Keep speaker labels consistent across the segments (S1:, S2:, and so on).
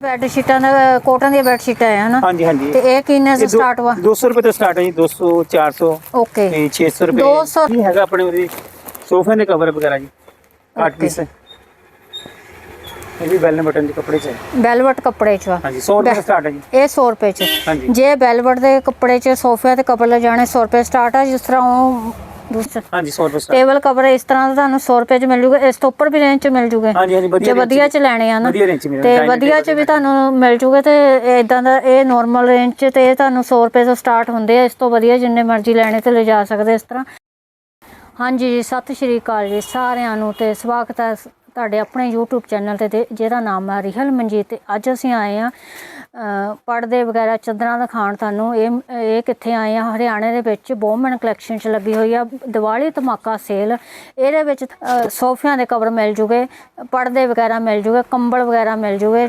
S1: Bed ਸ਼ੀਟਾਂ ਦਾ cotton ਦੀਆਂ ਬੈੱਡ ਸ਼ੀਟਾਂ ਆ ਹਨਾ
S2: ਹਾਂਜੀ ਹਾਂਜੀ।
S1: ਤੇ ਇਹ ਕਿੰਨੇ ਤੋਂ ਸਟਾਰਟ ਵਾ?
S2: 200 ਰੁਪਏ ਤੋਂ ਸਟਾਰਟ ਹੈ ਜੀ 200 400
S1: ਓਕੇ
S2: ਤੇ 600 ਰੁਪਏ।
S1: 200
S2: ਇਹ ਹੈਗਾ ਆਪਣੇ ਉਹਦੇ ਸੋਫੇ ਦੇ ਕਵਰ ਵਗੈਰਾ ਜੀ ਕਾਟ
S1: Okay.
S2: ਪੀਸ ਇਹ ਵੀ ਬੈਲਨ ਬਟਨ ਦੇ ਕੱਪੜੇ ਚ ਹੈ।
S1: ਵੈਲਵਟ ਕੱਪੜੇ ਚ ਵਾ।
S2: ਹਾਂਜੀ 100 ਰੁਪਏ ਤੋਂ ਸਟਾਰਟ ਹੈ ਜੀ।
S1: ਇਹ 100 ਰੁਪਏ ਚ। ਜੇ ਵੈਲਵਟ ਦੇ ਕੱਪੜੇ ਚ ਸੋਫੇ ਤੇ ਕਵਰ ਲੈ ਜਾਣੇ 100 ਰੁਪਏ ਸਟਾਰਟ ਆ ਜਿਸ ਤਰ੍ਹਾਂ ਉਹ ਦੂਸਰਾ
S2: ਹਾਂਜੀ 100 ਰੁਪਏ start।
S1: ਟੇਬਲ ਕਵਰ ਇਸ ਤਰ੍ਹਾਂ ਦਾ ਤੁਹਾਨੂੰ 100 ਰੁਪਏ ਚ ਮਿਲ ਜੂਗਾ। ਇਸ ਤੋਂ ਉੱਪਰ ਵੀ ਰੇਂਜ ਚ ਮਿਲ ਜੂਗੇ।
S2: ਹਾਂਜੀ ਹਾਂਜੀ
S1: ਜੇ
S2: ਵਧੀਆ
S1: ਚ ਲੈਣੇ ਆ ਨਾ
S2: ਵਧੀਆ ਰੇਂਜ ਚ ਮਿਲਦਾ
S1: ਤੇ ਵਧੀਆ ਚ ਵੀ ਤੁਹਾਨੂੰ ਮਿਲ ਜੂਗੇ ਤੇ ਇਦਾਂ ਦਾ ਇਹ ਨਾਰਮਲ ਰੇਂਜ ਚ ਤੇ ਇਹ ਤੁਹਾਨੂੰ 100 ਰੁਪਏ ਤੋਂ ਸਟਾਰਟ ਹੁੰਦੇ ਆ। ਇਸ ਤੋਂ ਵਧੀਆ ਜਿੰਨੇ ਮਰਜ਼ੀ ਲੈਣੇ ਤੇ ਲਿਜਾ ਸਕਦੇ ਇਸ ਤਰ੍ਹਾਂ। ਹਾਂਜੀ ਜੀ ਸਤਿ ਸ਼੍ਰੀ ਅਕਾਲ ਜੀ ਸਾਰਿਆਂ ਨੂੰ ਤੇ ਸਵਾਗਤ ਹੈ ਸ- ਤੁਹਾਡੇ ਆਪਣੇ YouTube ਚੈਨਲ ਤੇ ਤੇ ਜਿਹਦਾ ਨਾਮ ਹੈ ਰਿਹਲ ਮਨਜੀਤ ਤੇ ਅੱਜ ਅਸੀਂ ਆਏ ਆ ਪਰਦੇ ਵਗੈਰਾ ਚਾਦਰਾਂ ਦਾ ਖਾਣ ਤੁਹਾਨੂੰ। ਇਹ ਇਹ ਕਿੱਥੇ ਆਏ ਆ? ਹਰਿਆਣੇ ਦੇ ਵਿੱਚ ਬੋਮਨ ਕਲੈਕਸ਼ਨ ਚ ਲੱਗੀ ਹੋਈ ਆ। ਦੀਵਾਲੀ ਧਮਾਕਾ ਸੇਲ ਇਹਦੇ ਵਿੱਚ ਸੋਫਿਆਂ ਦੇ ਕਵਰ ਮਿਲ ਜੂਗੇ ਪਰਦੇ ਵਗੈਰਾ ਮਿਲ ਜੂਗੇ ਕੰਬਲ ਵਗੈਰਾ ਮਿਲ ਜੂਗੇ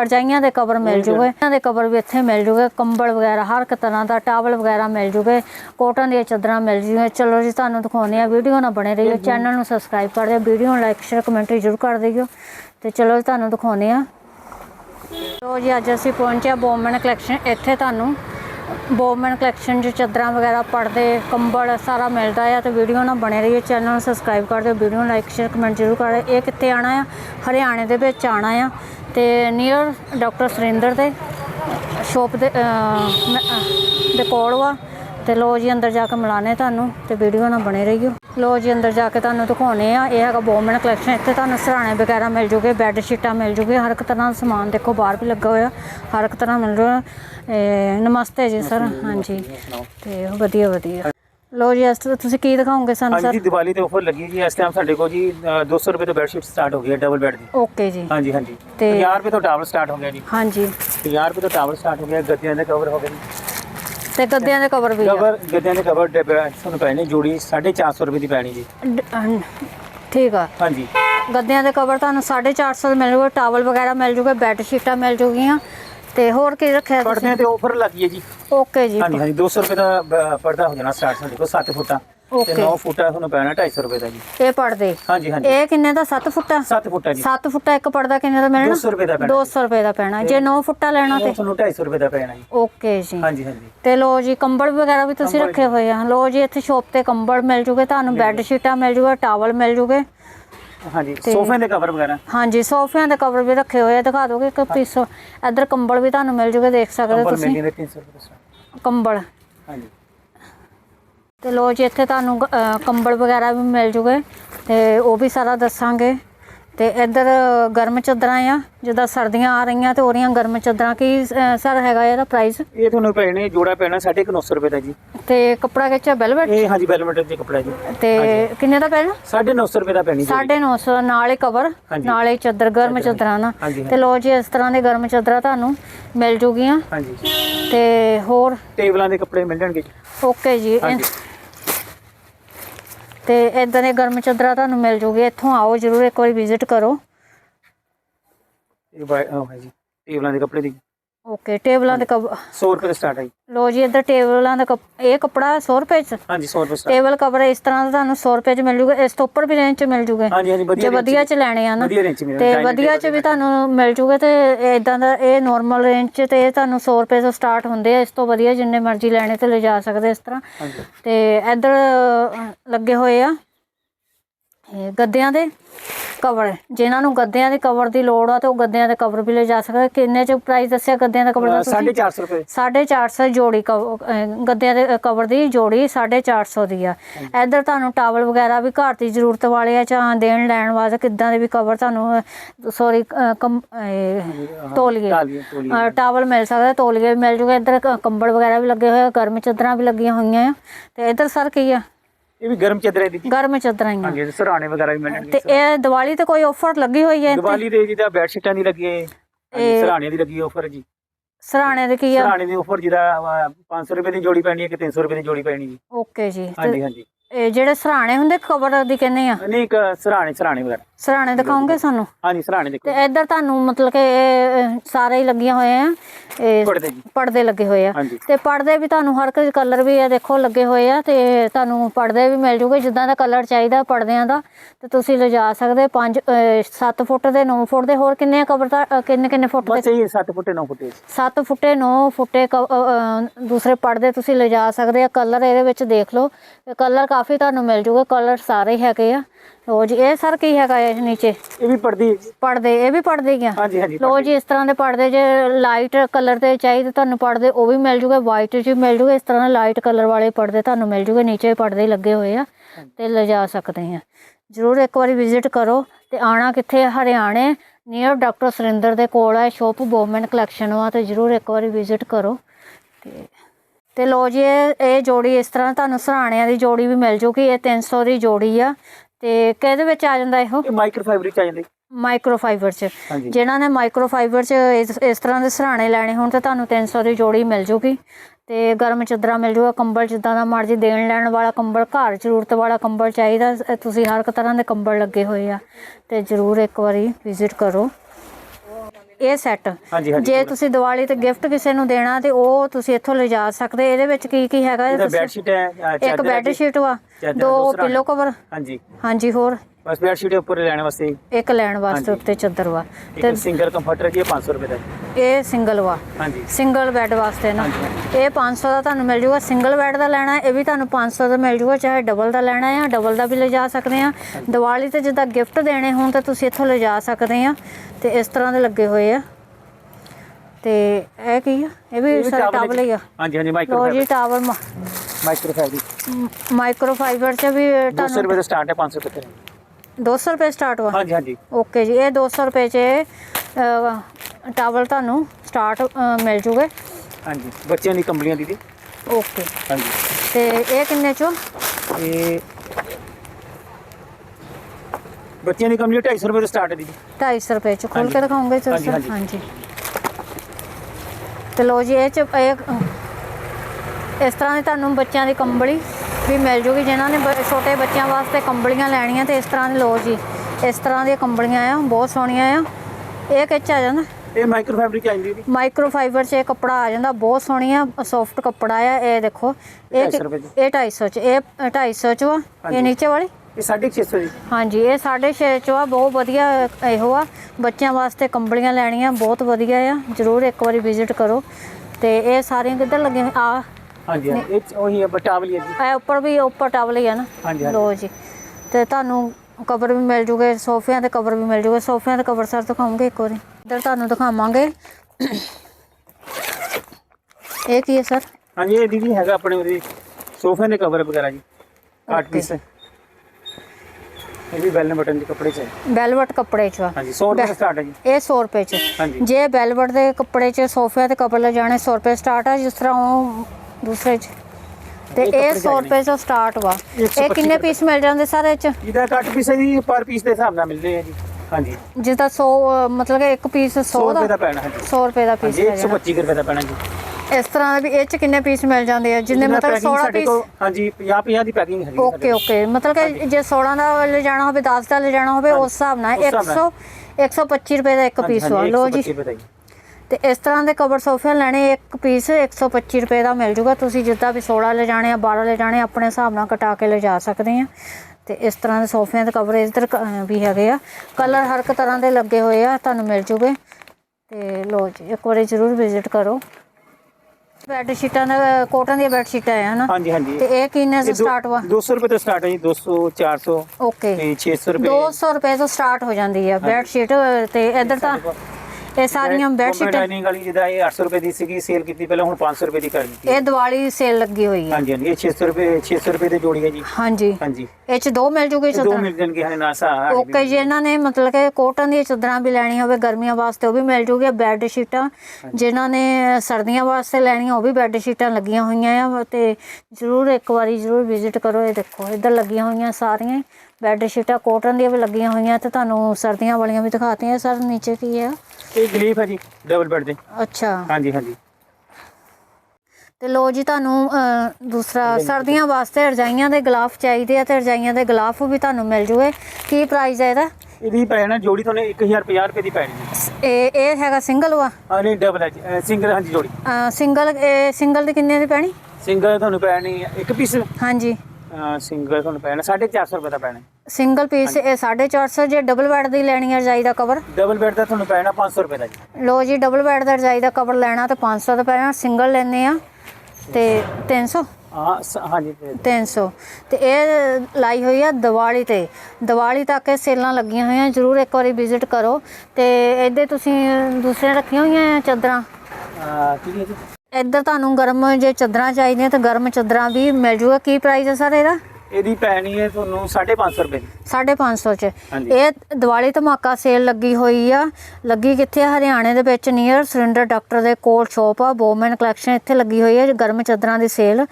S1: ਰਜਾਈਆਂ ਦੇ ਕਵਰ ਮਿਲ ਜੂਗੇ। ਇਹਨਾਂ ਦੇ ਕਵਰ ਵੀ ਇੱਥੇ ਮਿਲ ਜੂਗੇ ਕੰਬਲ ਵਗੈਰਾ ਹਰ ਇੱਕ ਤਰ੍ਹਾਂ ਦਾ ਟਾਵਲ ਵਗੈਰਾ ਮਿਲ ਜੂਗੇ ਕੋਟਨ ਦੀਆਂ ਚਾਦਰਾਂ ਮਿਲ ਜੂਗੀਆਂ। ਚਲੋ ਜੀ ਤੁਹਾਨੂੰ ਦਿਖਾਉਂਦੇ ਆ ਵੀਡੀਓ ਨਾਲ ਬਣੇ ਰਹੀਓ। ਚੈਨਲ ਨੂੰ ਸਬਸਕ੍ਰਾਈਬ ਕਰ ਦਿਓ। ਵੀਡੀਓ ਨੂੰ ਲਾਈਕ ਸ਼ੇਅਰ ਕਮੈਂਟ ਜ਼ਰੂਰ ਕਰ ਦਿਓ। ਤੇ ਚਲੋ ਜੀ ਤੁਹਾਨੂੰ ਦਿਖਾਉਂਦੇ ਆ ਲੋ ਜੀ, ਅੱਜ ਅਸੀਂ ਪਹੁੰਚੇ ਆ ਬੋਮਨ ਕਲੈਕਸ਼ਨ ਇੱਥੇ ਤੁਹਾਨੂੰ ਬੋਮਨ ਕਲੈਕਸ਼ਨ 'ਚ ਚਾਦਰਾਂ ਵਗੈਰਾ ਪਰਦੇ ਕੰਬਲ ਸਾਰਾ ਮਿਲਦਾ ਆ ਤੇ ਵੀਡੀਓ ਨਾਲ ਬਣੇ ਰਹੀਏ। ਚੈਨਲ ਨੂੰ ਸਬਸਕ੍ਰਾਈਬ ਕਰ ਦਿਓ, ਵੀਡੀਓ ਨੂੰ ਲਾਈਕ ਸ਼ੇਅਰ ਕਮੈਂਟ ਜ਼ਰੂਰ ਕਰ ਦਿਓ। ਇਹ ਕਿੱਥੇ ਆਣਾ ਆ? ਹਰਿਆਣੇ ਦੇ ਵਿੱਚ ਆਣਾ ਆ ਤੇ ਨੀਅਰ ਡਾਕਟਰ ਸੁਰਿੰਦਰ ਦੇ ਸ਼ੋਪ ਦੇ ਦੇ ਕੋਲ ਵਾ। ਤੇ ਲੋ ਜੀ ਅੰਦਰ ਜਾ ਕੇ ਮਿਲਾਨੇ ਤੁਹਾਨੂੰ ਤੇ ਵੀਡੀਓ ਨਾਲ ਬਣੇ ਰਹੀਓ। ਲੋ ਜੀ ਅੰਦਰ ਜਾ ਕੇ ਤੁਹਾਨੂੰ ਦਿਖਾਉਣੇ ਆ। ਇਹ ਹੈਗਾ ਬੋਮਨ ਕਲੈਕਸ਼ਨ ਇੱਥੇ ਤੁਹਾਨੂੰ ਸਰਾਣੇ ਵਗੈਰਾ ਮਿਲ ਜੂਗੇ ਬੈੱਡ ਸ਼ੀਟਾਂ ਮਿਲ ਜੂਗੇ। ਹਰ ਇੱਕ ਤਰ੍ਹਾਂ ਦਾ ਸਮਾਨ ਦੇਖੋ ਬਾਹਰ ਵੀ ਲੱਗਾ ਹੋਇਆ। ਹਰ ਇੱਕ ਤਰ੍ਹਾਂ ਮਿਲ ਰਿਹਾ। ਨਮਸਤੇ ਜੀ ਸਰ। ਹਾਂਜੀ। ਤੇ ਵਧੀਆ ਵਧੀਆ। ਲੋ ਜੀ ਇਸ ਤੁਸੀਂ ਕੀ ਦਿਖਾਓਗੇ ਸਾਨੂੰ
S2: ਹਾਂਜੀ
S1: ਸਰ?
S2: ਜੀ ਦੀਵਾਲੀ ਤੇ ਆਫਰ ਲੱਗੀ ਜੀ। ਇਸ ਟਾਈਮ ਸਾਡੇ ਕੋਲ ਜੀ ਅ, 200 ਰੁਪਏ ਤੋਂ ਬੈਡਸ਼ੀਟ ਸਟਾਰਟ ਹੋ ਗਈ ਹੈ ਡਬਲ ਬੈੱਡ ਦੀ।
S1: ਓਕੇ ਜੀ।
S2: ਹਾਂਜੀ ਹਾਂਜੀ।
S1: ਤੇ-
S2: 50 ਰੁਪਏ ਤੋਂ ਟਾਵਲ ਸਟਾਰਟ ਹੋ ਗਿਆ ਜੀ।
S1: ਹਾਂਜੀ।
S2: 50 ਰੁਪਏ ਤੋਂ ਟਾਵਲ ਸਟਾਰਟ ਹੋ ਗਿਆ ਗੱਦਿਆਂ ਦੇ ਕਵਰ ਹੋ ਗਏ ਜੀ।
S1: ਤੇ ਗੱਦਿਆਂ ਦੇ ਕਵਰ ਵੀ ਆ।
S2: ਕਵਰ ਗੱਦਿਆਂ ਦੇ ਕਵਰ ਤੁਹਾਨੂੰ ਪੈਣੇ ਜੋੜੀ 450 ਰੁਪਏ ਦੀ ਪੈਣੀ ਜੀ।
S1: ਡ- ਅਹ, ਠੀਕ ਆ।
S2: ਹਾਂਜੀ।
S1: ਗੱਦਿਆਂ ਦੇ ਕਵਰ ਤੁਹਾਨੂੰ 450 ਦੇ ਮਿਲ ਜੂਗੇ ਟਾਵਲ ਵਗੈਰਾ ਮਿਲ ਜੂਗੇ ਬੈੱਡ ਸ਼ੀਟਾਂ ਮਿਲ ਜੂਗੀਆਂ ਤੇ ਹੋਰ ਕੀ ਰੱਖਿਆ ਤੁਸੀਂ?
S2: ਪਰਦਿਆਂ ਤੇ ਆਫਰ ਲੱਗੀ ਹੈ ਜੀ।
S1: ਓਕੇ ਜੀ।
S2: ਹਾਂਜੀ ਹਾਂਜੀ 200 ਰੁਪਏ ਦਾ ਬ- ਪਰਦਾ ਹੋ ਜਾਣਾ ਸਟਾਰਟ ਸਾਡੇ ਕੋਲ 7 ਫੁੱਟਾ। ਤੇ
S1: Okay.
S2: 9 ਫੁੱਟਾ ਤੁਹਾਨੂੰ ਪੈਣਾ 250 ਰੁਪਏ ਦਾ ਜੀ।
S1: ਇਹ ਪੜਦੇ।
S2: ਹਾਂਜੀ ਹਾਂਜੀ।
S1: ਇਹ ਕਿੰਨੇ ਦਾ? 7 ਫੁੱਟਾ
S2: 7 ਫੁੱਟਾ ਜੀ।
S1: 7 ਫੁੱਟਾ ਇੱਕ ਪੜਦਾ ਕਿੰਨੇ ਦਾ ਮਿਲਣਾ
S2: 200 ਰੁਪਏ ਦਾ ਪੈਣਾ
S1: 200 ਰੁਪਏ ਦਾ ਪੈਣਾ। ਜੇ 9 ਫੁੱਟਾ ਲੈਣਾ ਤੇ?
S2: ਤੁਹਾਨੂੰ 250 ਰੁਪਏ ਦਾ ਪੈਣਾ ਜੀ।
S1: ਓਕੇ ਜੀ।
S2: ਹਾਂਜੀ ਹਾਂਜੀ।
S1: ਤੇ ਲੋ ਜੀ ਕੰਬਲ ਵਗੈਰਾ ਵੀ ਤੁਸੀਂ
S2: ਕੰਬਲ
S1: ਰੱਖੇ ਹੋਏ ਆ। ਲੋ ਜੀ ਇੱਥੇ ਸ਼ੋਪ ਤੇ ਕੰਬਲ ਮਿਲ ਜੂਗੇ ਤੁਹਾਨੂੰ ਬੈੱਡ ਸ਼ੀਟਾਂ ਮਿਲ ਜੂਗਾ ਟਾਵਲ ਮਿਲ ਜੂਗੇ।
S2: ਹਾਂਜੀ ਸੋਫੇ ਦੇ ਕਵਰ ਵਗੈਰਾ।
S1: ਹਾਂਜੀ ਸੋਫਿਆਂ ਦੇ ਕਵਰ ਵੀ ਰੱਖੇ ਹੋਏ ਆ। ਦਿਖਾ ਦੋਗੇ ਇੱਕ ਪੀਸ ਇੱਧਰ ਕੰਬਲ ਵੀ ਤੁਹਾਨੂੰ ਮਿਲ ਜੂਗੇ ਦੇਖ ਸਕਦੇ ਹੋ
S2: ਕੰਬਲ
S1: ਤੁਸੀਂ।
S2: ਮਿਲ ਜਾਂਦੇ 300 ਰੁਪਏ ਦਾ start।
S1: ਕੰਬਲ।
S2: ਹਾਂਜੀ।
S1: ਤੇ ਲੋ ਜੀ ਇੱਥੇ ਤੁਹਾਨੂੰ ਕੰਬਲ ਵਗੈਰਾ ਵੀ ਮਿਲ ਜੂਗੇ ਤੇ ਉਹ ਵੀ ਸਾਰਾ ਦੱਸਾਂਗੇ। ਤੇ ਇੱਧਰ ਗਰਮ ਚਾਦਰਾਂ ਆ ਜਿੱਦਾਂ ਸਰਦੀਆਂ ਆ ਰਹੀਆਂ ਤੇ ਉਹਦੀਆਂ ਗਰਮ ਚਾਦਰਾਂ ਕੀ ਸਰ ਹੈਗਾ ਇਹਦਾ ਪ੍ਰਾਈਸ
S2: ਇਹ ਤੁਹਾਨੂੰ ਪੈਣੇ ਜੋੜਾ ਪੈਣਾ 950 ਰੁਪਏ ਦਾ ਜੀ।
S1: ਤੇ ਕੱਪੜਾ ਕਿੱਚਾ ਵੈਲਵਟ
S2: ਇਹ ਹਾਂਜੀ ਵੈਲਵਟ ਦੇ ਕੱਪੜਾ ਜੀ।
S1: ਤੇ ਕਿੰਨੇ ਦਾ ਪੈਣਾ?
S2: 950 ਰੁਪਏ ਦਾ ਪੈਣੀ ਜੀ
S1: 950 ਨਾਲੇ ਕਵਰ
S2: ਹਾਂਜੀ।
S1: ਨਾਲੇ ਚਾਦਰ ਗਰਮ ਚਾਦਰਾਂ। ਨਾ।
S2: ਹਾਂਜੀ,
S1: ਤੇ ਲੋ ਜੀ ਇਸ ਤਰ੍ਹਾਂ ਦੇ ਗਰਮ ਚਾਦਰਾਂ ਤੁਹਾਨੂੰ ਮਿਲ ਜੂਗੀਆਂ।
S2: ਹਾਂਜੀ।
S1: ਤੇ ਹੋਰ?
S2: ਟੇਬਲਾਂ ਦੇ ਕੱਪੜੇ ਮਿਲ ਜਾਣਗੇ ਜੀ।
S1: ਓਕੇ ਜੀ
S2: ਹਾਂਜੀ।
S1: ਤੇ ਇਦਾਂ ਦੇ ਗਰਮ ਚਾਦਰਾਂ ਤੁਹਾਨੂੰ ਮਿਲ ਜੂਗੀ। ਇੱਥੋਂ ਆਓ, ਜਰੂਰ ਇੱਕ ਵਾਰੀ ਵਿਜ਼ਿਟ ਕਰੋ।
S2: ਇਹ ਬਾਈ- ਉਹ ਹੈ ਜੀ ਟੇਬਲਾਂ ਦੇ ਕੱਪੜੇ ਦੀ
S1: ਓਕੇ ਟੇਬਲਾਂ ਦੇ ਕਵ
S2: 100 ਰੁਪਏ ਦਾ ਸਟਾਰਟ ਹੈ ਜੀ।
S1: ਲੋ ਜੀ ਇੱਧਰ ਟੇਬਲਾਂ ਦਾ ਕੱਪ- ਇਹ ਕੱਪੜਾ 100 ਰੁਪਏ ਚ?
S2: ਹਾਂਜੀ 100 ਰੁਪਏ ਸਟਾਰਟ
S1: ਟੇਬਲ ਕਵਰ ਇਸ ਤਰ੍ਹਾਂ ਦਾ ਤੁਹਾਨੂੰ 100 ਰੁਪਏ ਚ ਮਿਲ ਜੂਗਾ ਇਸ ਤੋਂ ਉੱਪਰ ਵੀ ਰੇਂਜ ਚ ਮਿਲ ਜੂਗੇ।
S2: ਹਾਂਜੀ ਹਾਂਜੀ
S1: ਜੇ
S2: ਵਧੀਆ
S1: ਵਧੀਆ ਚ ਲੈਣੇ ਆ ਨਾ
S2: ਵਧੀਆ ਰੇਂਜ ਚ ਮਿਲ
S1: ਤੇ ਵਧੀਆ ਚ ਵੀ ਤੁਹਾਨੂੰ ਮਿਲ ਜੂਗੇ ਤੇ ਇਦਾਂ ਦਾ ਇਹ ਨਾਰਮਲ ਰੇਂਜ ਚ ਤੇ ਇਹ ਤੁਹਾਨੂੰ 100 ਰੁਪਏ ਤੋਂ ਸਟਾਰਟ ਹੁੰਦੇ ਆ ਇਸ ਤੋਂ ਵਧੀਆ ਜਿੰਨੇ ਮਰਜ਼ੀ ਲੈਣੇ ਤੇ ਲਿਜਾ ਸਕਦੇ ਇਸ ਤਰ੍ਹਾਂ।
S2: ਹਾਂਜੀ।
S1: ਤੇ ਇੱਧਰ ਲੱਗੇ ਹੋਏ ਆ ਗੱਦਿਆਂ ਦੇ ਕਵਰ ਜਿਨ੍ਹਾਂ ਨੂੰ ਗੱਦਿਆਂ ਦੇ ਕਵਰ ਦੀ ਲੋੜ ਆ ਤੇ ਉਹ ਗੱਦਿਆਂ ਦੇ ਕਵਰ ਵੀ ਲੈ ਜਾ ਸਕਦੇ। ਕਿੰਨੇ ਚ ਪ੍ਰਾਈਸ ਦੱਸਿਆ ਗੱਦਿਆਂ ਦੇ ਕਵਰ ਦਾ ਤੁਸੀਂ?
S2: 450 ਰੁਪਏ।
S1: 450 ਜੋੜੀ ਗੱਦਿਆਂ ਦੇ ਕਵਰ ਦੀ ਜੋੜੀ 450 ਦੀ ਆ। ਇੱਧਰ ਤੁਹਾਨੂੰ ਟਾਵਲ ਵਗੈਰਾ ਵੀ ਘਰ ਦੀ ਜ਼ਰੂਰਤ ਵਾਲੇ ਆ ਚਾਹ ਦੇਣ ਲੈਣ ਵਾਸਤੇ ਕਿੱਦਾਂ ਦੇ ਵੀ ਕਵਰ ਤੁਹਾਨੂੰ ਸੌਰੀ ਤੋਲੀਏ। ਟਾਵਲ ਮਿਲ ਸਕਦਾ ਤੋਲੀਏ ਮਿਲ ਜੂਗਾ। ਇੱਧਰ ਕੰਬਲ ਵਗੈਰਾ ਵੀ ਲੱਗੇ ਹੋਏ ਆ ਗਰਮ ਚਾਦਰਾਂ ਵੀ ਲੱਗੀਆਂ ਹੋਈਆਂ ਆ। ਤੇ ਇੱਧਰ ਸਰ ਕੀ ਆ?
S2: ਇਹ ਵੀ ਗਰਮ ਚਾਦਰਾਂ ਦੀ
S1: ਗਰਮ ਚਾਦਰਾਂ ਹੀ ਆ।
S2: ਹਾਂਜੀ ਸਰਾਣੇ ਵਗੈਰਾ ਵੀ ਮਿਲ
S1: ਤੇ ਇਹ ਦੀਵਾਲੀ ਤੇ ਕੋਈ ਆਫਰ ਲੱਗੀ ਹੋਈ ਹੈ?
S2: ਦੀਵਾਲੀ ਦੇ ਜਿਹਦਾ ਬੈੱਡ ਸ਼ੀਟਾਂ ਦੀ ਲੱਗੀ ਹੈ ਸਰਾਣੇ ਦੀ ਲੱਗੀ ਆਫਰ ਜੀ।
S1: ਸਰਾਣੇ ਦੇ ਕੀ ਆ?
S2: ਸਰਾਣੇ ਦੀ ਆਫਰ ਜਿਹਦਾ ਅਹ, 500 ਰੁਪਏ ਦੀ ਜੋੜੀ ਪੈਣੀ ਹੈ ਕਿ 300 ਰੁਪਏ ਦੀ ਜੋੜੀ ਪੈਣੀ ਜੀ।
S1: ਓਕੇ ਜੀ
S2: ਹਾਂਜੀ ਹਾਂਜੀ।
S1: ਇਹ ਜਿਹੜੇ ਸਰਾਣੇ ਹੁੰਦੇ ਕਵਰ ਦੀ ਕਹਿੰਦੇ ਆ?
S2: ਨਹੀਂ ਇੱਕ ਸਰਾਣੇ ਸਰਾਣੇ ਵਗੈਰਾ।
S1: ਸਰਾਣੇ ਦਿਖਾਓਗੇ ਸਾਨੂੰ?
S2: ਹਾਂਜੀ ਸਰਾਣੇ ਦੇਖੋ।
S1: ਤੇ ਇੱਧਰ ਤੁਹਾਨੂੰ ਮਤਲਬ ਕਿ ਇਹ, ਸਾਰੇ ਹੀ ਲੱਗੀਆਂ ਹੋਏ ਆ। ਇਹ
S2: ਪੜਦੇ ਜੀ।
S1: ਲੱਗੇ ਹੋਏ ਆ।
S2: ਹਾਂਜੀ।
S1: ਤੇ ਪਰਦੇ ਵੀ ਤੁਹਾਨੂੰ ਹਰ ਕੋਈ ਕਲਰ ਵੀ ਆ ਦੇਖੋ ਲੱਗੇ ਹੋਏ ਆ ਤੇ ਤੁਹਾਨੂੰ ਪਰਦੇ ਵੀ ਮਿਲ ਜੂਗੇ ਜਿੱਦਾਂ ਦਾ ਕਲਰ ਚਾਹੀਦਾ ਪਰਦਿਆਂ ਦਾ। ਤੇ ਤੁਸੀਂ ਲਿਜਾ ਸਕਦੇ 5 7 ਫੁੱਟ ਦੇ 9 ਫੁੱਟ ਦੇ। ਹੋਰ ਕਿੰਨੇ ਕਵਰ ਦਾ ਅ, ਕਿੰਨੇ ਕਿੰਨੇ ਫੁੱਟ ਦੇ?
S2: ਬਸ ਇਹ 7 ਫੁੱਟ 9 ਫੁੱਟ।
S1: 7 ਫੁੱਟੇ 9 ਫੁੱਟੇ ਕ- ਅ, ਅ, ਦੂਸਰੇ ਪਰਦੇ ਤੁਸੀਂ ਲਿਜਾ ਸਕਦੇ ਆ। ਕਲਰ ਇਹਦੇ ਵਿੱਚ ਦੇਖ ਲਓ। ਕਲਰ ਕਾਫੀ ਤੁਹਾਨੂੰ ਮਿਲ ਜੂਗੇ ਕਲਰ ਸਾਰੇ ਹੈਗੇ ਆ। ਲੋ ਜੀ ਇਹ ਸਰ ਕੀ ਹੈਗਾ ਇਹ ਨੀਚੇ?
S2: ਇਹ ਵੀ ਪੜਦੀ ਜੀ।
S1: ਪਰਦੇ ਇਹ ਵੀ ਪਰਦੇ ਹੀ ਆ?
S2: ਹਾਂਜੀ ਹਾਂਜੀ
S1: ਲੋ ਜੀ ਇਸ ਤਰ੍ਹਾਂ ਦੇ ਪਰਦੇ ਜੇ ਲਾਈਟ ਕਲਰ ਦੇ ਚਾਹੀਦੇ ਤੁਹਾਨੂੰ ਪਰਦੇ ਉਹ ਵੀ ਮਿਲ ਜੂਗੇ ਵਾਈਟ ਵੀ ਮਿਲ ਜੂਗੇ ਇਸ ਤਰ੍ਹਾਂ ਲਾਈਟ ਕਲਰ ਵਾਲੇ ਪਰਦੇ ਤੁਹਾਨੂੰ ਮਿਲ ਜੂਗੇ ਨੀਚੇ ਪਰਦੇ ਹੀ ਲੱਗੇ ਹੋਏ ਆ ਤੇ ਲਿਜਾ ਸਕਦੇ ਆ। ਜਰੂਰ ਇੱਕ ਵਾਰੀ ਵਿਜ਼ਿਟ ਕਰੋ ਤੇ ਆਣਾ ਕਿੱਥੇ? ਹਰਿਆਣੇ ਨੀਅਰ ਡਾਕਟਰ ਸੁਰਿੰਦਰ ਦੇ ਕੋਲ ਹੈ ਸ਼ੋਪ ਬੋਮਨ ਕਲੈਕਸ਼ਨ ਵਾ ਤੇ ਜਰੂਰ ਇੱਕ ਵਾਰੀ ਵਿਜ਼ਿਟ ਕਰੋ ਤੇ ਤੇ ਲੋ ਜੀ ਇਹ ਇਹ ਜੋੜੀ ਇਸ ਤਰ੍ਹਾਂ ਤੁਹਾਨੂੰ ਸਰਾਣਿਆਂ ਦੀ ਜੋੜੀ ਵੀ ਮਿਲ ਜੂਗੀ ਇਹ 300 ਦੀ ਜੋੜੀ ਆ। ਤੇ ਕਿਹਦੇ ਵਿੱਚ ਆ ਜਾਂਦਾ ਇਹੋ?
S2: ਇਹ ਮਾਈਕਰੋਫਾਈਬਰ ਚ ਆ ਜਾਂਦੇ
S1: ਮਾਈਕਰੋਫਾਈਬਰ ਚ।
S2: ਹਾਂਜੀ।
S1: ਜਿਨ੍ਹਾਂ ਨੇ ਮਾਈਕਰੋਫਾਈਬਰ ਚ ਇਸ ਇਸ ਤਰ੍ਹਾਂ ਦੇ ਸਰਾਣੇ ਲੈਣੇ ਹੋਣ ਤਾਂ ਤੁਹਾਨੂੰ 300 ਦੀ ਜੋੜੀ ਮਿਲ ਜੂਗੀ। ਤੇ ਗਰਮ ਚਾਦਰਾਂ ਮਿਲ ਜੂਗਾ ਕੰਬਲ ਜਿੱਦਾਂ ਦਾ ਮਰਜ਼ੀ ਦੇਣ ਲੈਣ ਵਾਲਾ ਕੰਬਲ ਘਰ ਜ਼ਰੂਰਤ ਵਾਲਾ ਕੰਬਲ ਚਾਹੀਦਾ ਤੁਸੀਂ ਹਰ ਇੱਕ ਤਰ੍ਹਾਂ ਦੇ ਕੰਬਲ ਲੱਗੇ ਹੋਏ ਆ। ਤੇ ਜ਼ਰੂਰ ਇੱਕ ਵਾਰੀ ਵਿਜ਼ਿਟ ਕਰੋ। ਇਹ ਸੈੱਟ
S2: ਹਾਂਜੀ ਹਾਂਜੀ
S1: ਜੇ ਤੁਸੀਂ ਦੀਵਾਲੀ ਤੇ ਗਿਫਟ ਕਿਸੇ ਨੂੰ ਦੇਣਾ ਤੇ ਉਹ ਤੁਸੀਂ ਇੱਥੋਂ ਲਿਜਾ ਸਕਦੇ ਇਹਦੇ ਵਿੱਚ ਕੀ ਕੀ ਹੈਗਾ ਇਹ
S2: ਇਹਦਾ। ਬੈੱਡ ਸ਼ੀਟ ਹੈ ਅ,
S1: ਇੱਕ
S2: ਚਾਦਰ ਹੈ
S1: ਬੈੱਡ। ਸ਼ੀਟ ਵਾ
S2: ਚਾਦਰ,
S1: ਦੋ
S2: ਦੋ ਸਰਾਣੇ।
S1: ਪਿੱਲੋ ਕਵਰ
S2: ਹਾਂਜੀ
S1: ਹਾਂਜੀ ਹੋਰ
S2: ਬਸ ਬੈੱਡ ਸ਼ੀਟ ਉੱਪਰ ਲੈਣ ਵਾਸਤੇ
S1: ਇੱਕ ਲੈਣ ਵਾਸਤੇ। ਉੱਤੇ ਚਾਦਰ ਵਾ। ਤੇ
S2: ਸਿੰਗਲ ਕੰਫਰਟਰ ਜੀ ਇਹ 500 ਰੁਪਏ ਦਾ।
S1: ਇਹ ਸਿੰਗਲ ਵਾ।
S2: ਹਾਂਜੀ।
S1: ਸਿੰਗਲ ਬੈੱਡ ਵਾਸਤੇ ਨਾ। ਇਹ 500 ਦਾ ਤੁਹਾਨੂੰ ਮਿਲ ਜੂਗਾ। ਸਿੰਗਲ ਬੈੱਡ ਦਾ ਲੈਣਾ ਇਹ ਵੀ ਤੁਹਾਨੂੰ 500 ਦਾ ਮਿਲ ਜੂਗਾ। ਚਾਹੇ ਡਬਲ ਦਾ ਲੈਣਾ ਹੈ ਡਬਲ ਦਾ ਵੀ ਲਿਜਾ ਸਕਦੇ ਆ। ਦੀਵਾਲੀ ਤੇ ਜਿੱਦਾਂ ਗਿਫਟ ਦੇਣੇ ਹੋਣ ਤਾਂ ਤੁਸੀਂ ਇੱਥੋਂ ਲਿਜਾ ਸਕਦੇ ਆ। ਤੇ ਇਸ ਤਰ੍ਹਾਂ ਦੇ ਲੱਗੇ ਹੋਏ ਆ। ਤੇ ਇਹ ਕੀ ਆ? ਇਹ ਵੀ ਸਾਰਾ ਟਾਵਲ ਹੀ ਆ।
S2: ਹਾਂਜੀ ਹਾਂਜੀ
S1: ਲੋ
S2: ਮਾਈਕਰੋਫਾਈਬਰ
S1: ਜੀ ਟਾਵਲ
S2: ਮਾਈਕਰੋਫਾਈਬਰ
S1: ਮਾਈਕਰੋਫਾਈਬਰ ਚ ਵੀ
S2: 200
S1: ਤੁਹਾਨੂੰ
S2: ਰੁਪਏ ਦਾ ਸਟਾਰਟ ਹੈ 500 ਰੁਪਏ ਤੱਕ।
S1: 200 ਰੁਪਏ ਸਟਾਰਟ ਵਾ?
S2: ਹਾਂਜੀ ਹਾਂਜੀ।
S1: ਓਕੇ ਜੀ ਇਹ 200 ਰੁਪਏ ਚ ਅਹ, ਟਾਵਲ ਤੁਹਾਨੂੰ ਸਟਾਰਟ ਮਿਲ ਜੂਗੇ।
S2: ਹਾਂਜੀ ਬੱਚਿਆਂ ਦੀ ਕੰਬਲੀਆਂ ਦੀ ਜੀ
S1: ਓਕੇ
S2: ਹਾਂਜੀ।
S1: ਤੇ ਇਹ ਕਿੰਨੇ ਚੋਂ?
S2: ਇਹ ਬੱਚਿਆਂ ਦੀ ਕੰਬਲੀ 250 ਰੁਪਏ ਤੋਂ ਸਟਾਰਟ ਹੈ ਜੀ
S1: 250 ਰੁਪਏ ਚ ਖੋਲ ਕੇ
S2: ਹਾਂਜੀ।
S1: ਦਿਖਾਉਂਗੇ
S2: ਹਾਂਜੀ, ਹਾਂਜੀ।
S1: ਹਾਂਜੀ। ਤੇ ਲੋ ਜੀ ਇਹ ਚ ਇਹ ਇਸ ਤਰ੍ਹਾਂ ਦੀ ਤੁਹਾਨੂੰ ਬੱਚਿਆਂ ਦੀ ਕੰਬਲੀ ਵੀ ਮਿਲ ਜੂਗੀ ਜਿਨ੍ਹਾਂ ਨੇ ਛੋਟੇ ਬੱਚਿਆਂ ਵਾਸਤੇ ਕੰਬਲੀਆਂ ਲੈਣੀਆਂ ਤੇ ਇਸ ਤਰ੍ਹਾਂ ਦੀ ਲੋ ਜੀ ਇਸ ਤਰ੍ਹਾਂ ਦੀਆਂ ਕੰਬਲੀਆਂ ਆ ਬਹੁਤ ਸੋਹਣੀਆਂ ਆ। ਇਹ ਕਿੱਚ ਆ ਜਾਂਦਾ?
S2: ਇਹ ਮਾਈਕਰੋਫਾਈਬਰ ਚ ਆਉਂਦੀ ਜੀ
S1: ਮਾਈਕਰੋਫਾਈਬਰ 'ਚ ਇਹ ਕੱਪੜਾ ਆ ਜਾਂਦਾ ਬਹੁਤ ਸੋਹਣੀਆਂ ਸੌਫਟ ਕੱਪੜਾ ਆ ਇਹ ਦੇਖੋ। ਇਹ
S2: 250 ਰੁਪਏ 'ਚ।
S1: ਇਹ 250 ਚ ਇਹ 250 ਚ ਵਾ ਇਹ। ਨੀਚੇ ਵਾਲੀ?
S2: ਇਹ 650 ਜੀ।
S1: ਹਾਂਜੀ ਇਹ 6.5 ਚ ਆ ਬਹੁਤ ਵਧੀਆ ਇਹੋ ਆ। ਬੱਚਿਆਂ ਵਾਸਤੇ ਕੰਬਲੀਆਂ ਲੈਣੀਆਂ ਬਹੁਤ ਵਧੀਆ ਆ। ਜਰੂਰ ਇੱਕ ਵਾਰੀ ਵਿਜ਼ਿਟ ਕਰੋ। ਤੇ ਇਹ ਸਾਰੀਆਂ ਕਿੱਧਰ ਲੱਗੀਆਂ? ਆ
S2: ਹਾਂਜੀ ਹਾਂਜੀ। ਇਹ ਉਹੀ ਹੈ ਬਟਾਵਲੀ ਹੈ ਜੀ।
S1: ਇਹ ਉੱਪਰ ਵੀ ਉੱਪਰ ਟਾਵਲ ਹੀ ਨਾ।
S2: ਹਾਂਜੀ, ਹਾਂਜੀ।
S1: ਲੋ ਜੀ। ਤੇ ਤੁਹਾਨੂੰ ਕਵਰ ਵੀ ਮਿਲ ਜੂਗੇ ਸੋਫਿਆਂ ਦੇ ਕਵਰ ਵੀ ਮਿਲ ਜੂਗੇ। ਸੋਫਿਆਂ ਦੇ ਕਵਰ ਸਰ ਦਿਖਾਉਂਗੇ ਇੱਕ ਵਾਰੀ। ਇੱਧਰ ਤੁਹਾਨੂੰ ਦਿਖਾਵਾਂਗੇ। ਇਹ ਕੀ ਹੈ ਸਰ?
S2: ਹਾਂਜੀ ਇਹ ਦੀਦੀ ਹੈਗਾ ਆਪਣੇ ਉਹਦੀ ਸੋਫੇ ਦੇ ਕਵਰ ਵਗੈਰਾ ਜੀ ਕਾਟ
S1: Okay.
S2: ਪੀਸ ਇਹ ਵੀ ਬੈਲਨ ਬਟਨ ਦੇ ਕੱਪੜੇ ਚ ਹੈ।
S1: ਵੈਲਵਟ ਕੱਪੜੇ ਚ
S2: ਹਾਂਜੀ 100 ਰੁਪਏ ਸਟਾਰਟ ਹੈ ਜੀ।
S1: ਇਹ 100 ਰੁਪਏ ਚ।
S2: ਹਾਂਜੀ।
S1: ਜੇ ਵੈਲਵਟ ਦੇ ਕੱਪੜੇ ਚ ਸੋਫਿਆਂ ਤੇ ਕਵਰ ਲੈ ਜਾਣੇ 100 ਰੁਪਏ ਸਟਾਰਟ ਆ। ਜਿਸ ਤਰ੍ਹਾਂ ਉਹ ਦੂਸਰੇ ਚ। ਤੇ
S2: ਇਹ
S1: ਇਹ
S2: ਕੱਪੜੇ
S1: 100
S2: ਚਾਹੀਦੇ
S1: ਰੁਪਏ ਤੋਂ ਸਟਾਰਟ ਵਾ।
S2: ਇਹ
S1: ਇਹ
S2: 125
S1: ਕਿੰਨੇ ਪੀਸ ਮਿਲ ਜਾਂਦੇ ਸਾਰੇ ਚ?
S2: ਇਹਦਾ ਕੱਟ ਪੀਸ ਜੀ ਪਰ ਪੀਸ ਦੇ ਹਿਸਾਬ ਨਾਲ ਮਿਲਦੇ ਆ ਜੀ। ਹਾਂਜੀ।
S1: ਜਿੱਦਾਂ 100 ਮਤਲਬ ਕਿ ਇੱਕ ਪੀਸ 100
S2: 100 ਰੁਪਏ ਦਾ
S1: ਦਾ
S2: ਪੈਣਾ ਹਾਂਜੀ।
S1: 100 ਰੁਪਏ ਦਾ ਪੀਸ
S2: ਹਾਂਜੀ
S1: ਹੈ
S2: 125 ਰੁਪਏ ਦਾ ਪੈਣਾ ਜੀ।
S1: ਇਸ ਤਰ੍ਹਾਂ ਦੇ ਵੀ ਇਹ ਚ ਕਿੰਨੇ ਪੀਸ ਮਿਲ ਜਾਂਦੇ ਆ? ਜਿੰਨੇ ਮਤਲਬ
S2: packing
S1: 16
S2: ਸਾਡੇ
S1: ਪੀਸ
S2: ਹਾਂਜੀ 50 50 ਦੀ ਪੈਕਿੰਗ ਹੈਗੀ
S1: ਓਕੇ ਓਕੇ ਮਤਲਬ ਕਿ ਜੇ 16 ਦਾ ਲੈ ਜਾਣਾ ਹੋਵੇ 10 ਦਾ ਲੈ ਜਾਣਾ ਹੋਵੇ ਉਸ ਹਿਸਾਬ ਨਾਲ
S2: ਉਸ ਹਿਸਾਬ
S1: 100 125 ਰੁਪਏ ਦਾ ਇੱਕ ਪੀਸ ਵਾ। ਲੋ ਜੀ। ਤੇ ਇਸ ਤਰ੍ਹਾਂ ਦੇ ਕਵਰ ਸੋਫੇ ਲੈਣੇ ਇੱਕ ਪੀਸ 125 ਰੁਪਏ ਦਾ ਮਿਲ ਜੂਗਾ। ਤੁਸੀਂ ਜਿੱਦਾਂ ਵੀ 16 ਲੈ ਜਾਣੇ ਆ 12 ਲੈ ਜਾਣੇ ਆਪਣੇ ਹਿਸਾਬ ਨਾਲ ਕਟਾ ਕੇ ਲੈ ਜਾ ਸਕਦੇ ਆ। ਤੇ ਇਸ ਤਰ੍ਹਾਂ ਦੇ ਸੋਫਿਆਂ ਦੇ ਕਵਰ ਇੱਧਰ ਵੀ ਹੈਗੇ ਆ। ਕਲਰ ਹਰ ਇੱਕ ਤਰ੍ਹਾਂ ਦੇ ਲੱਗੇ ਹੋਏ ਆ ਤੁਹਾਨੂੰ ਮਿਲ ਜੂਗੇ। ਤੇ ਲੋ ਜੀ ਇੱਕ ਵਾਰੀ ਜ਼ਰੂਰ ਵਿਜ਼ਿਟ ਕਰੋ। ਬੈੱਡ ਸ਼ੀਟਾਂ ਦਾ ਕੋਟਨ ਦੀਆਂ ਬੈੱਡ ਸ਼ੀਟਾਂ ਆ ਹਨਾ?
S2: ਹਾਂਜੀ ਹਾਂਜੀ।
S1: ਤੇ ਇਹ ਕਿੰਨੇ ਤੋਂ ਸਟਾਰਟ ਵਾ?
S2: 200 ਰੁਪਏ ਤੋਂ ਸਟਾਰਟ ਹੈ ਜੀ 200 400
S1: ਓਕੇ
S2: ਤੇ 600 ਰੁਪਏ।
S1: 200 ਰੁਪਏ ਤੋਂ ਸਟਾਰਟ ਹੋ ਜਾਂਦੀ ਹੈ ਬੈੱਡ ਸ਼ੀਟ ਤੇ ਇੱਧਰ ਤਾਂ ਇਹ ਸਾਰੀਆਂ ਬੈੱਡ ਸ਼ੀਟਾਂ
S2: ਡਾਈਨਿੰਗ ਵਾਲੀ ਜਿਹਦਾ ਇਹ 800 ਰੁਪਏ ਦੀ ਸੀਗੀ ਸੇਲ ਕੀਤੀ ਪਹਿਲਾਂ ਹੁਣ 500 ਰੁਪਏ ਦੀ ਕਰ ਦਿੱਤੀ।
S1: ਇਹ ਦੀਵਾਲੀ ਸੇਲ ਲੱਗੀ ਹੋਈ ਹੈ।
S2: ਹਾਂਜੀ ਹਾਂਜੀ ਇਹ 600 ਰੁਪਏ 600 ਰੁਪਏ ਦੀ ਜੋੜੀ ਹੈ ਜੀ।
S1: ਹਾਂਜੀ।
S2: ਹਾਂਜੀ।
S1: ਇਹ ਚ ਦੋ ਮਿਲ ਜੂਗੇ
S2: ਦੋ
S1: ਚਾਦਰਾਂ
S2: ਮਿਲ ਜਾਣਗੇ ਹਾਂ ਨਾਸਾ
S1: ਓਕੇ ਜੀ ਇਹਨਾਂ ਨੇ ਮਤਲਬ ਕਿ ਕੋਟਨ ਦੀਆਂ ਚਾਦਰਾਂ ਵੀ ਲੈਣੀਆਂ ਹੋਵੇ ਗਰਮੀਆਂ ਵਾਸਤੇ ਉਹ ਵੀ ਮਿਲ ਜੂਗੀਆਂ ਬੈੱਡ ਸ਼ੀਟਾਂ ਜਿਨ੍ਹਾਂ ਨੇ ਸਰਦੀਆਂ ਵਾਸਤੇ ਲੈਣੀਆਂ ਉਹ ਵੀ ਬੈੱਡ ਸ਼ੀਟਾਂ ਲੱਗੀਆਂ ਹੋਈਆਂ ਆ। ਤੇ ਜਰੂਰ ਇੱਕ ਵਾਰੀ ਜਰੂਰ ਵਿਜ਼ਿਟ ਕਰੋ ਇਹ ਦੇਖੋ ਇੱਧਰ ਲੱਗੀਆਂ ਹੋਈਆਂ ਸਾਰੀਆਂ। ਬੈੱਡ ਸ਼ੀਟਾਂ ਕੋਟਨ ਦੀਆਂ ਵੀ ਲੱਗੀਆਂ ਹੋਈਆਂ ਤੇ ਤੁਹਾਨੂੰ ਸਰਦੀਆਂ ਵਾਲੀਆਂ ਵੀ ਦਿਖਾਤੀਆਂ। ਸਰ ਨੀਚੇ ਕੀ ਹੈ
S2: ਇਹ ਗਲੀਫ ਹੈ ਜੀ ਡਬਲ ਬੈੱਡ ਦੇ।
S1: ਅੱਛਾ।
S2: ਹਾਂਜੀ ਹਾਂਜੀ।
S1: ਤੇ ਲੋ ਜੀ ਤੁਹਾਨੂੰ ਦੂਸਰਾ ਸਰਦੀਆਂ ਵਾਸਤੇ ਰਜਾਈਆਂ ਦੇ ਗਲਾਫ ਚਾਹੀਦੇ ਆ ਤੇ ਰਜਾਈਆਂ ਦੇ ਗਲਾਫ ਵੀ ਤੁਹਾਨੂੰ ਮਿਲ ਜੂਗੇ। ਕੀ ਪ੍ਰਾਈਸ ਹੈ ਇਹਦਾ?
S2: ਇਹਦੀ ਪੈਣਾ ਜੋੜੀ ਤੁਹਾਨੂੰ 1050 ਰੁਪਏ ਦੀ ਪੈਣੀ ਹੈ।
S1: ਇਹ ਇਹ ਹੈਗਾ ਸਿੰਗਲ ਵਾ?
S2: ਹਾਂ ਨਹੀਂ ਡਬਲ ਹੈ ਜੀ। ਸਿੰਗਲ ਹਾਂਜੀ ਜੋੜੀ।
S1: ਸਿੰਗਲ ਇਹ ਸਿੰਗਲ ਦੀ ਕਿੰਨੇ ਦੀ ਪੈਣੀ?
S2: ਸਿੰਗਲ ਤੁਹਾਨੂੰ ਪੈਣੀ ਇੱਕ ਪੀਸ
S1: ਹਾਂਜੀ।
S2: ਸਿੰਗਲ ਤੁਹਾਨੂੰ ਪੈਣਾ 450 ਰੁਪਏ ਦਾ ਪੈਣਾ।
S1: ਸਿੰਗਲ ਪੀਸ ਇਹ 450 ਜੇ ਡਬਲ ਬੈੱਡ ਦੀ ਲੈਣੀ ਹੈ ਰਜਾਈ ਦਾ ਕਵਰ
S2: ਡਬਲ ਬੈੱਡ ਦਾ ਤੁਹਾਨੂੰ ਪੈਣਾ 500 ਰੁਪਏ ਦਾ ਜੀ।
S1: ਲੋ ਜੀ ਡਬਲ ਬੈੱਡ ਦਾ ਰਜਾਈ ਦਾ ਕਵਰ ਲੈਣਾ ਤੇ 500 ਦਾ ਪੈਣਾ ਸਿੰਗਲ ਲੈਣੇ ਆ ਤੇ 300
S2: ਹਾਂ ਹਾਂਜੀ ਤੇ
S1: 300 ਤੇ ਇਹ ਲਾਈ ਹੋਈ ਆ ਦੀਵਾਲੀ ਤੇ। ਦੀਵਾਲੀ ਤੱਕ ਇਹ ਸੇਲਾਂ ਲੱਗੀਆਂ ਹੋਈਆਂ ਜਰੂਰ ਇੱਕ ਵਾਰੀ ਵਿਜ਼ਿਟ ਕਰੋ। ਤੇ ਇੱਧਰ ਤੁਸੀਂ ਦੂਸਰੇ ਰੱਖੀਆਂ ਹੋਈਆਂ ਚਾਦਰਾਂ?
S2: ਕੀ ਹੈ ਜੀ?
S1: ਇੱਧਰ ਤੁਹਾਨੂੰ ਗਰਮ ਜੇ ਚਾਦਰਾਂ ਚਾਹੀਦੀਆਂ ਤਾਂ ਗਰਮ ਚਾਦਰਾਂ ਵੀ ਮਿਲ ਜੂਗਾ। ਕੀ ਪ੍ਰਾਈਸ ਹੈ ਸਰ ਇਹਦਾ?
S2: ਇਹਦੀ ਪੈਣੀ ਹੈ ਤੁਹਾਨੂੰ 550 ਰੁਪਏ ਦੀ।
S1: 550 ਚ।
S2: ਹਾਂਜੀ।
S1: ਇਹ ਦੀਵਾਲੀ ਧਮਾਕਾ ਸੇਲ ਲੱਗੀ ਹੋਈ ਆ। ਲੱਗੀ ਕਿੱਥੇ ਆ? ਹਰਿਆਣੇ ਦੇ ਵਿੱਚ ਨੀਅਰ ਸੁਰਿੰਦਰ ਡਾਕਟਰ ਦੇ ਕੋਲ ਸ਼ੋਪ ਆ। ਬੋਮਨ ਕਲੈਕਸ਼ਨ ਇੱਥੇ ਲੱਗੀ ਹੋਈ ਹੈ ਗਰਮ ਚਾਦਰਾਂ ਦੀ ਸੇਲ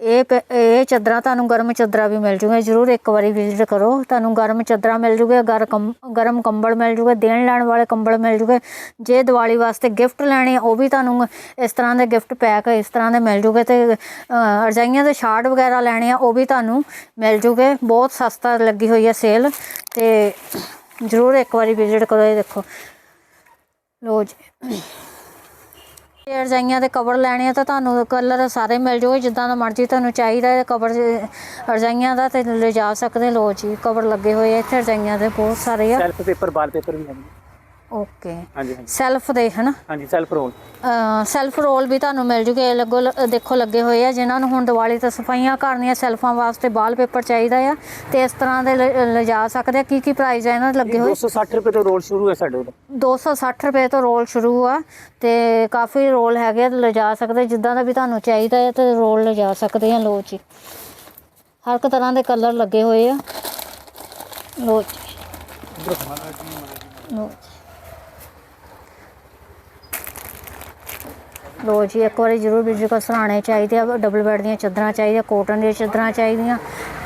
S1: ਇਹ ਪ- ਇਹ ਚਾਦਰਾਂ ਤੁਹਾਨੂੰ ਗਰਮ ਚਾਦਰਾਂ ਵੀ ਮਿਲ ਜੂਗੀਆਂ ਜਰੂਰ ਇੱਕ ਵਾਰੀ ਵਿਜ਼ਿਟ ਕਰੋ। ਤੁਹਾਨੂੰ ਗਰਮ ਚਾਦਰਾਂ ਮਿਲ ਜੂਗੇ ਗਰ ਕੰਬ- ਗਰਮ ਕੰਬਲ ਮਿਲ ਜੂਗੇ ਦੇਣ ਲੈਣ ਵਾਲੇ ਕੰਬਲ ਮਿਲ ਜੂਗੇ। ਜੇ ਦੀਵਾਲੀ ਵਾਸਤੇ ਗਿਫਟ ਲੈਣੇ ਆ ਉਹ ਵੀ ਤੁਹਾਨੂੰ ਇਸ ਤਰ੍ਹਾਂ ਦੇ ਗਿਫਟ ਪੈਕ ਇਸ ਤਰ੍ਹਾਂ ਦੇ ਮਿਲ ਜੂਗੇ ਤੇ ਅ, ਰਜਾਈਆਂ ਦੇ ਸ਼ਾਰਟ ਵਗੈਰਾ ਲੈਣੇ ਆ ਉਹ ਵੀ ਤੁਹਾਨੂੰ ਮਿਲ ਜੂਗੇ। ਬਹੁਤ ਸਸਤਾ ਲੱਗੀ ਹੋਈ ਹੈ ਸੇਲ ਤੇ ਜਰੂਰ ਇੱਕ ਵਾਰੀ ਵਿਜ਼ਿਟ ਕਰੋ ਇਹ ਦੇਖੋ। ਲੋ ਜੀ। ਇਹ ਰਜਾਈਆਂ ਦੇ ਕਵਰ ਲੈਣੇ ਆ ਤਾਂ ਤੁਹਾਨੂੰ ਕਲਰ ਸਾਰੇ ਮਿਲ ਜਾਊਗੇ ਜਿੱਦਾਂ ਦਾ ਮਰਜ਼ੀ ਤੁਹਾਨੂੰ ਚਾਹੀਦਾ ਹੈ ਕਵਰ ਰਜਾਈਆਂ ਦਾ ਤੇ ਲਿਜਾ ਸਕਦੇ ਲੋ ਜੀ ਕਵਰ ਲੱਗੇ ਹੋਏ ਆ ਇੱਥੇ ਰਜਾਈਆਂ ਦੇ ਬਹੁਤ ਸਾਰੇ ਆ।
S2: ਸੈਲਫ ਪੇਪਰ ਬਾਲ ਪੇਪਰ ਵੀ ਹੈ
S1: ਓਕੇ
S2: ਹਾਂਜੀ ਹਾਂਜੀ।
S1: ਸੈਲਫ ਦੇ ਹਨਾ?
S2: ਹਾਂਜੀ ਸੈਲਫ ਰੋਲ
S1: ਸੈਲਫ ਰੋਲ ਵੀ ਤੁਹਾਨੂੰ ਮਿਲ ਜੂਗੇ। ਲੱਗੋ ਲ- ਦੇਖੋ ਲੱਗੇ ਹੋਏ ਆ ਜਿਨ੍ਹਾਂ ਨੂੰ ਹੁਣ ਦੀਵਾਲੀ ਤੇ ਸਫਾਈਆਂ ਕਰਨੀਆਂ ਸੈਲਫਾਂ ਵਾਸਤੇ ਬਾਲ ਪੇਪਰ ਚਾਹੀਦਾ ਆ ਤੇ ਇਸ ਤਰ੍ਹਾਂ ਦੇ ਲ- ਲਿਜਾ ਸਕਦੇ ਆ। ਕੀ ਕੀ ਪ੍ਰਾਈਸ ਆ ਇਹਨਾਂ ਦੇ ਲੱਗੇ ਹੋਏ?
S2: 260 ਰੁਪਏ ਤੋਂ ਰੋਲ ਸ਼ੁਰੂ ਹੈ ਸਾਡੇ ਕੋਲ।
S1: 260 ਰੁਪਏ ਤੋਂ ਰੋਲ ਸ਼ੁਰੂ ਆ ਤੇ ਕਾਫੀ ਰੋਲ ਹੈਗੇ ਆ ਲਿਜਾ ਸਕਦੇ ਜਿੱਦਾਂ ਦਾ ਵੀ ਤੁਹਾਨੂੰ ਚਾਹੀਦਾ ਹੈ ਤੇ ਰੋਲ ਲਿਜਾ ਸਕਦੇ ਆ। ਲੋ ਜੀ। ਹਰ ਇੱਕ ਤਰ੍ਹਾਂ ਦੇ ਕਲਰ ਲੱਗੇ ਹੋਏ ਆ। ਲੋ ਜੀ। ਲਓ ਜੀ। ਰੋਜ਼ ਹੀ ਇੱਕ ਵਾਰੀ ਜ਼ਰੂਰ ਵੀਡੀਓ ਕੋ ਸਰਾਣੇ ਚਾਹੀਦੇ ਆ ਡਬਲ ਬੈੱਡ ਦੀਆਂ ਚਾਦਰਾਂ ਚਾਹੀਦੀਆਂ ਕੋਟਨ ਦੀਆਂ ਚਾਦਰਾਂ ਚਾਹੀਦੀਆਂ,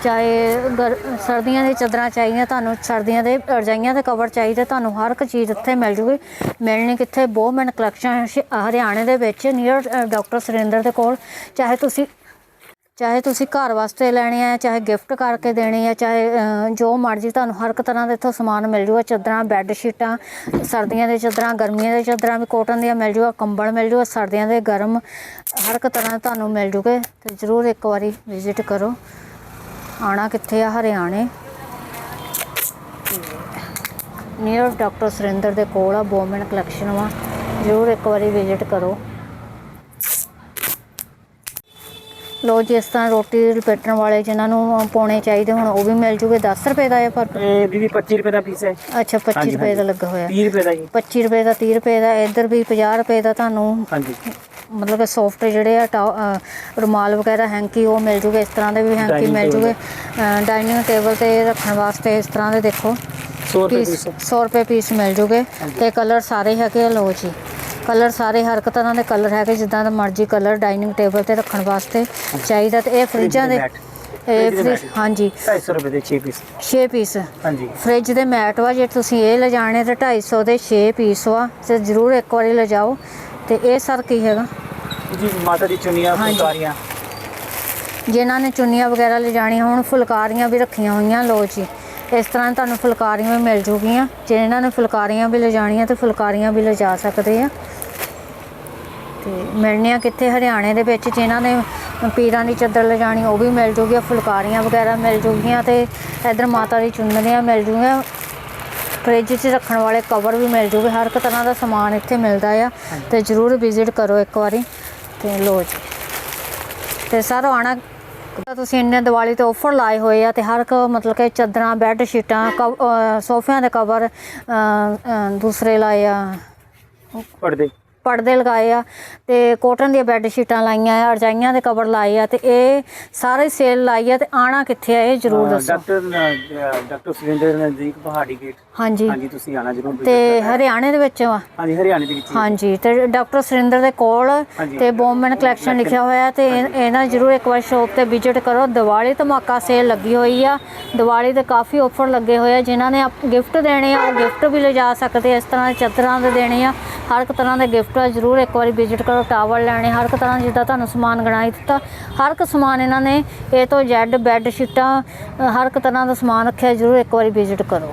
S1: ਚਾਹੇ ਗਰ- ਸਰਦੀਆਂ ਦੀਆਂ ਚਾਦਰਾਂ ਚਾਹੀਦੀਆਂ, ਤੁਹਾਨੂੰ ਸਰਦੀਆਂ ਦੇ ਰਜਾਈਆਂ ਦੇ ਕਵਰ ਚਾਹੀਦੇ, ਤੁਹਾਨੂੰ ਹਰ ਇੱਕ ਚੀਜ਼ ਇੱਥੇ ਮਿਲ ਜੂਗੀ। ਮਿਲਣੀ ਕਿੱਥੇ? ਬੋਮਨ ਕਲੈਕਸ਼ਨ ਹਰਿਆਣੇ ਦੇ ਵਿੱਚ ਨੀਅਰ ਡਾਕਟਰ ਸੁਰਿੰਦਰ ਦੇ ਕੋਲ। ਚਾਹੇ ਤੁਸੀਂ ਚਾਹੇ ਤੁਸੀਂ ਘਰ ਵਾਸਤੇ ਲੈਣੇ ਆ, ਚਾਹੇ ਗਿਫਟ ਕਰਕੇ ਦੇਣੇ ਆ, ਚਾਹੇ ਜੋ ਮਰਜ਼ੀ ਤੁਹਾਨੂੰ ਹਰ ਇੱਕ ਤਰ੍ਹਾਂ ਦਾ ਇੱਥੋਂ ਸਮਾਨ ਮਿਲ ਜੂਗਾ, ਚਾਦਰਾਂ ਬੈੱਡ ਸ਼ੀਟਾਂ ਸਰਦੀਆਂ ਦੇ ਚਾਦਰਾਂ, ਗਰਮੀਆਂ ਦੇ ਚਾਦਰਾਂ ਵੀ ਕੋਟਨ ਦੀਆਂ ਮਿਲ ਜੂਗਾ, ਕੰਬਲ ਮਿਲ ਜੂਗਾ, ਸਰਦੀਆਂ ਦੇ ਗਰਮ ਹਰ ਇੱਕ ਤਰ੍ਹਾਂ ਦਾ ਤੁਹਾਨੂੰ ਮਿਲ ਜੂਗੇ, ਤੇ ਜ਼ਰੂਰ ਇੱਕ ਵਾਰੀ ਵਿਜ਼ਿਟ ਕਰੋ। ਆਣਾ ਕਿੱਥੇ ਆ? ਹਰਿਆਣੇ। ਨੀਅਰ ਡਾਕਟਰ ਸੁਰਿੰਦਰ ਦੇ ਕੋਲ ਆ ਬੋਮਨ ਕਲੈਕਸ਼ਨ ਵਾ। ਜ਼ਰੂਰ ਇੱਕ ਵਾਰੀ ਵਿਜ਼ਿਟ ਕਰੋ। ਲੋ ਜਿਸ ਤਰ੍ਹਾਂ ਰੋਟੀ ਲਪੇਟਣ ਵਾਲੇ ਜਿਨ੍ਹਾਂ ਨੂੰ ਪਾਉਣੇ ਚਾਹੀਦੇ ਹੁਣ ਉਹ ਵੀ ਮਿਲ ਜੂਗੇ। 10 ਰੁਪਏ ਦਾ ਹੈ ਪਰ
S2: ਇਹ ਦੀਦੀ 25 ਰੁਪਏ ਦਾ ਪੀਸ ਹੈ।
S1: ਅੱਛਾ 25
S2: ਹਾਂਜੀ,
S1: ਰੁਪਏ ਦਾ। ਲੱਗਾ ਹੋਇਆ।
S2: 30 ਰੁਪਏ ਦਾ ਜੀ।
S1: 25 ਰੁਪਏ ਦਾ 30 ਰੁਪਏ ਦਾ ਇੱਧਰ ਵੀ 50 ਰੁਪਏ ਦਾ ਤੁਹਾਨੂੰ
S2: ਹਾਂਜੀ।
S1: ਮਤਲਬ ਕਿ ਸੌਫਟ ਜਿਹੜੇ ਆ ਰੁਮਾਲ ਵਗੈਰਾ ਹੈਂਕੀ ਉਹ ਮਿਲ ਜੂਗੇ। ਇਸ ਤਰ੍ਹਾਂ ਦੇ ਵੀ ਹੈਂਕੀ ਮਿਲ। ਜੂਗੇ। ਡਾਈਨਿੰਗ ਟੇਬਲ ਤੇ ਰੱਖਣ ਵਾਸਤੇ ਇਸ ਤਰ੍ਹਾਂ ਦੇ ਦੇਖੋ।
S2: 100 ਰੁਪਏ
S1: ਪੀਸ
S2: ਪੀਸ
S1: 100 ਰੁਪਏ ਪੀਸ ਮਿਲ ਜੂਗੇ। ਤੇ ਕਲਰ ਸਾਰੇ ਹੈਗੇ ਆ ਲੋ ਜੀ। ਕਲਰ ਸਾਰੇ ਹਰ ਇੱਕ ਤਰ੍ਹਾਂ ਦੇ ਕਲਰ ਹੈਗੇ ਜਿੱਦਾਂ ਦਾ ਮਰਜ਼ੀ ਕਲਰ ਡਾਈਨਿੰਗ ਟੇਬਲ ਤੇ ਰੱਖਣ ਵਾਸਤੇ ਚਾਹੀਦਾ ਤੇ ਇਹ ਫਰਿੱਜਾਂ ਦੇ। ਇਹ
S2: ਫਰਿੱਜ।
S1: ਹਾਂਜੀ।
S2: 250 ਰੁਪਏ ਦੇ 6 ਪੀਸ
S1: 6 ਪੀਸ
S2: ਹਾਂਜੀ।
S1: ਫ੍ਰਿਜ ਦੇ ਮੈਟ ਵਾ ਜੇ ਤੁਸੀਂ ਇਹ ਲਿਜਾਣੇ ਤੇ 250 ਦੇ 6 ਪੀਸ ਵਾ ਤੇ ਜ਼ਰੂਰ ਇੱਕ ਵਾਰੀ ਲਿਜਾਓ। ਤੇ ਇਹ ਸਰ ਕੀ ਹੈਗਾ?
S2: ਜੀ ਮਾਤਾ ਦੀ ਚੁੰਨੀਆਂ। ਫੁਲਕਾਰੀਆਂ।
S1: ਜਿਨ੍ਹਾਂ ਨੇ ਚੁੰਨੀਆਂ ਵਗੈਰਾ ਲਿਜਾਣੀਆਂ ਹੁਣ ਫੁਲਕਾਰੀਆਂ ਵੀ ਰੱਖੀਆਂ ਹੋਈਆਂ ਲੋ ਜੀ। ਇਸ ਤਰ੍ਹਾਂ ਤੁਹਾਨੂੰ ਫੁਲਕਾਰੀਆਂ ਵੀ ਮਿਲ ਜੂਗੀਆਂ। ਜੇ ਇਹਨਾਂ ਨੇ ਫੁਲਕਾਰੀਆਂ ਵੀ ਲਿਜਾਣੀਆਂ ਤੇ ਫੁਲਕਾਰੀਆਂ ਵੀ ਲਿਜਾ ਸਕਦੇ ਆ। ਤੇ ਮਿਲਣੀਆਂ ਕਿੱਥੇ? ਹਰਿਆਣੇ ਦੇ ਵਿੱਚ ਜਿਨ੍ਹਾਂ ਨੇ ਪੀਰਾਂ ਦੀ ਚਾਦਰ ਲਿਜਾਣੀ, ਉਹ ਵੀ ਮਿਲ ਜੂਗੀ ਫੁਲਕਾਰੀਆਂ ਵਗੈਰਾ ਮਿਲ ਜੂਗੀਆਂ ਤੇ ਇਧਰ ਮਾਤਾ ਦੀ ਚੁੰਨੀਆਂ ਮਿਲ ਜੂਗੀਆਂ। ਫ੍ਰਿਜ 'ਚ ਰੱਖਣ ਵਾਲੇ ਕਵਰ ਵੀ ਮਿਲ ਜੂਗੇ, ਹਰ ਇੱਕ ਤਰ੍ਹਾਂ ਦਾ ਸਮਾਨ ਇੱਥੇ ਮਿਲਦਾ ਆ ਤੇ ਜ਼ਰੂਰ ਵਿਜ਼ਿਟ ਕਰੋ ਇੱਕ ਵਾਰੀ ਤੇ ਲੋ ਜੀ। ਤੇ ਸਰ, ਆਣਾ ਤੁਸੀਂ ਇੰਨੇ ਦੀਵਾਲੀ ਤੇ ਆਫਰ ਲਾਏ ਹੋਏ ਆ ਤੇ ਹਰ ਇੱਕ ਮਤਲਬ ਕਿ ਚਾਦਰਾਂ, ਬੈੱਡ ਸ਼ੀਟਾਂ, ਕਵ- ਸੋਫਿਆਂ ਦੇ ਕਵਰ ਦੂਸਰੇ ਲਾਏ ਆ।
S2: ਪਰਦੇ।
S1: ਪਰਦੇ ਲਗਾਏ ਆ ਤੇ ਕੋਟਨ ਦੀਆਂ ਬੈੱਡ ਸ਼ੀਟਾਂ ਲਾਈਆਂ ਆ ਰਜਾਈਆਂ ਦੇ ਕਵਰ ਲਾਏ ਆ ਤੇ ਇਹ ਸਾਰੇ ਸੇਲ ਲਾਈ ਆ ਤੇ ਆਣਾ ਕਿੱਥੇ ਆ ਇਹ ਜ਼ਰੂਰ ਦੱਸੋ।
S2: ਡਾਕਟਰ ਡਾਕਟਰ ਸੁਰਿੰਦਰ ਨਜ਼ਦੀਕ ਪਹਾੜੀ ਗੇਟ
S1: ਹਾਂਜੀ।
S2: ਹਾਂਜੀ ਤੁਸੀਂ ਆਣਾ ਜਰੂਰ
S1: ਤੇ। ਹਰਿਆਣੇ ਦੇ ਵਿੱਚ ਵਾ?
S2: ਹਾਂਜੀ ਹਰਿਆਣੇ ਦੇ ਵਿੱਚ ਹੀ।
S1: ਹਾਂਜੀ ਤੇ ਡਾਕਟਰ ਸੁਰਿੰਦਰ ਦੇ ਕੋਲ। ਤੇ ਬੋਮਨ ਕਲੈਕਸ਼ਨ ਲਿਖਿਆ ਹੋਇਆ ਤੇ ਇਹ- ਇਹਨਾਂ ਜ਼ਰੂਰ ਇੱਕ ਵਾਰ ਸ਼ੋਪ ਤੇ ਵਿਜ਼ਿਟ ਕਰੋ। ਦੀਵਾਲੀ ਧਮਾਕਾ ਸੇਲ ਲੱਗੀ ਹੋਈ ਆ। ਦੀਵਾਲੀ ਤੇ ਕਾਫੀ ਆਫਰ ਲੱਗੇ ਹੋਏ ਆ ਜਿਨ੍ਹਾਂ ਨੇ ਗਿਫਟ ਦੇਣੇ ਆ ਉਹ ਗਿਫਟ ਵੀ ਲਿਜਾ ਸਕਦੇ ਆ, ਇਸ ਤਰ੍ਹਾਂ ਦੇ ਚਾਦਰਾਂ ਦੇ ਦੇਣੇ ਆ ਹਰ ਇੱਕ ਤਰ੍ਹਾਂ ਦੇ ਗਿਫਟ ਆ ਜ਼ਰੂਰ ਇੱਕ ਵਾਰੀ ਵਿਜ਼ਿਟ ਕਰੋ ਟਾਵਰ ਲੈਣੇ, ਹਰ ਇੱਕ ਤਰ੍ਹਾਂ ਜਿੱਦਾਂ ਤੁਹਾਨੂੰ ਸਮਾਨ ਗਣਾਈ ਦਿੱਤਾ। ਹਰ ਇੱਕ ਸਮਾਨ ਇਹਨਾਂ ਨੇ, A ਤੋਂ Z ਬੈੱਡ ਸ਼ੀਟਾਂ ਹਰ ਇੱਕ ਤਰ੍ਹਾਂ ਦਾ ਸਮਾਨ ਰੱਖਿਆ, ਜ਼ਰੂਰ ਇੱਕ ਵਾਰੀ ਵਿਜ਼ਿਟ ਕਰੋ।